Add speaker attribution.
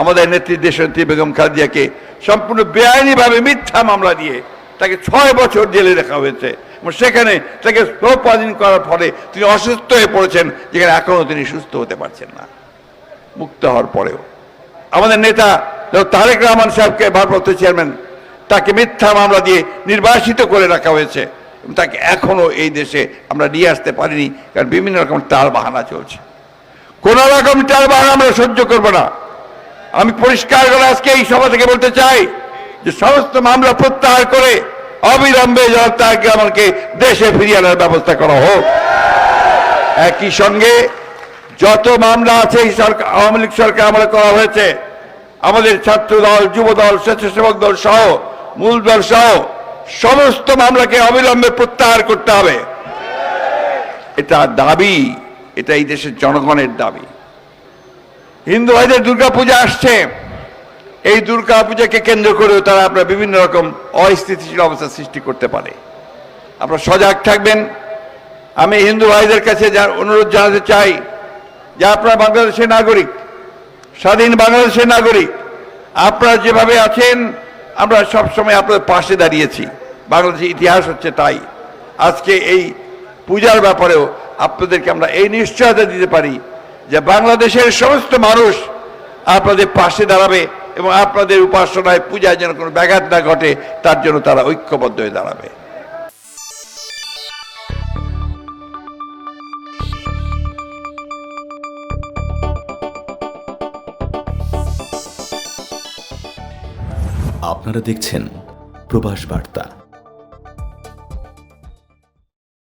Speaker 1: আমাদের নেত্রী দেশনেত্রী বেগম খালেদিয়াকে সম্পূর্ণ বেআইনিভাবে মিথ্যা মামলা দিয়ে তাকে ছয় বছর জেলে রাখা হয়েছে। এবং সেখানে তাকে স্লোপাধীন করার ফলে তিনি অসুস্থ হয়ে পড়েছেন, যেখানে এখনও তিনি সুস্থ হতে পারছেন না। মুক্ত হওয়ার পরেও। আমাদের নেতা তারেক রহমান সাহেবকে ভারপ্রাপ্ত চেয়ারম্যান তাকে মিথ্যা মামলা দিয়ে নির্বাসিত করে রাখা হয়েছে তাকে এখনও এই দেশে আমরা নিয়ে আসতে পারিনি, কারণ বিভিন্ন রকম টাল বাহানা চলছে। কোন রকম টাল বাহানা আমরা সহ্য করব না। আমি পরিষ্কার করে আজকে এই সভা থেকে বলতে চাই যে সমস্ত মামলা প্রত্যাহার করে অবিলম্বে যেন তাকে আমাকে দেশে ফিরিয়ে আনার ব্যবস্থা করা হোক। একই সঙ্গে যত মামলা আছে এই সরকার, আওয়ামী লীগ সরকার আমলে করা হয়েছে, আমাদের ছাত্র দল, যুব দল, স্বেচ্ছাসেবক দল সহ, মূল দল সহ, সমস্ত মামলাকে অবিলম্বে প্রত্যাহার করতে হবে। এটা দাবি, এটা এই দেশের জনগণের দাবি। হিন্দু ভাইদের দুর্গাপূজা আসছে। এই দুর্গা পূজাকে কেন্দ্র করেও তারা আপনার বিভিন্ন রকম অস্থিতিশীল অবস্থা সৃষ্টি করতে পারে। আপনারা সজাগ থাকবেন। আমি হিন্দু ভাইদের কাছে যার অনুরোধ জানাতে চাই যে আপনারা বাংলাদেশের নাগরিক, স্বাধীন বাংলাদেশের নাগরিক, আপনারা যেভাবে আছেন, আমরা সবসময় আপনাদের পাশে দাঁড়িয়েছি। বাংলাদেশের ইতিহাস হচ্ছে তাই। আজকে এই পূজার ব্যাপারেও আপনাদেরকে আমরা এই নিশ্চয়তা দিতে পারি। যে বাংলাদেশের সমস্ত মানুষ আপনাদের পাশে দাঁড়াবে এবং আপনাদের উপাসনায় পূজায় যেন কোনো ব্যাঘাত না ঘটে, তার জন্য তারা ঐক্যবদ্ধ হয়ে দাঁড়াবে।
Speaker 2: আপনারা দেখছেন প্রবাস বার্তা।